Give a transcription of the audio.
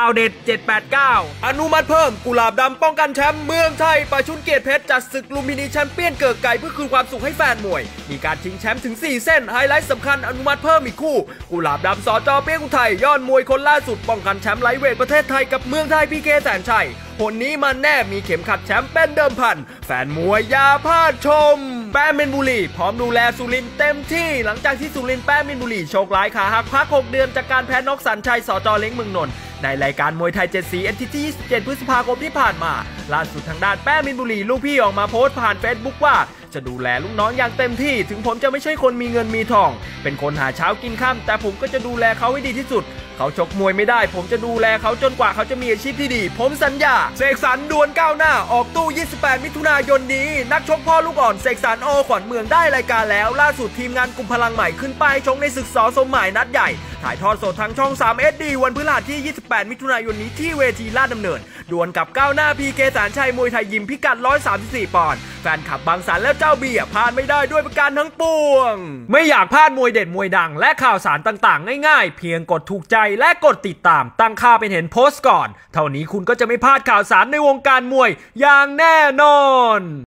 ข่าวเด็ด 789 อนุมัติเพิ่มกุหลาบดำป้องกันแชมป์เมืองไทยประชุนเกียรติเพชรจัดศึกลุมพินีแชมเปี้ยนเกิดไก่เพื่อคืนความสุขให้แฟนมวย มีการชิงแชมป์ถึง 4 เส้น ไฮไลท์สำคัญอนุมัติเพิ่มอีกคู่ กุหลาบดำสอจอเปี้ยงอุทัยยอดมวยคนล่าสุดป้องกันแชมป์ไลท์เวทประเทศไทยกับเมืองไทยพีเคแสนชัยผลนี้มันแน่มีเข็มขัดแชมป์เป็นเดิมพัน แฟนมวยยาพลาดชม แป้เมนบุรี พร้อมดูแลสุรินเต็มที่ หลังจากที่สุรินแป้เมนบุรีโชคร้ายขาหักพัก 6 เดือนจากการแพ้นกสันชัยสอจอเล้งเมืองนนท์ ในรายการมวยไทยเจ็ดสีเอ็นทีที่27พฤษภาคมที่ผ่านมา ล่าสุดทางด้านแป้มินบุรีลูกพี่ออกมาโพสต์ผ่านเฟซบุ๊กว่า จะดูแลลูกน้องอย่างเต็มที่ ถึงผมจะไม่ใช่คนมีเงินมีทอง เป็นคนหาเช้ากินข้ามแต่ผมก็จะดูแลเขาให้ดีที่สุด เขาชกมวยไม่ได้ ผมจะดูแลเขาจนกว่าเขาจะมีอาชีพที่ดี ผมสัญญา เสกสรรดวลก้าวหน้า ออกตู้ 28 มิถุนายนนี้ นักชกพ่อลูกอ่อน เสกสรรโอขวัญเมืองได้รายการแล้ว ล่าสุดทีมงานกลุ่มพลังใหม่ขึ้นไปชกในศึกสอสมหมายนัดใหญ่ ถ่ายทอดสดทางช่อง 3 SD วันพฤหัสที่ 28 มิถุนายนนี้ที่เวทีลาดดำเนิน ดวลกับก้าวหน้าพีเคสารชัยมวยไทยยิมพิกัด 134 ปอนด์แฟนขับบางสันและเจ้าเบียร์พลาดไม่ได้ด้วยประการทั้งปวง ไม่อยากพลาดมวยเด็ดมวยดัง และข่าวสารต่างๆ ง่ายๆ เพียงกดถูกใจและกดติดตามตั้งค่าเป็นเห็นโพสต์ก่อน เท่านี้คุณก็จะไม่พลาดข่าวสารในวงการมวยอย่างแน่นอน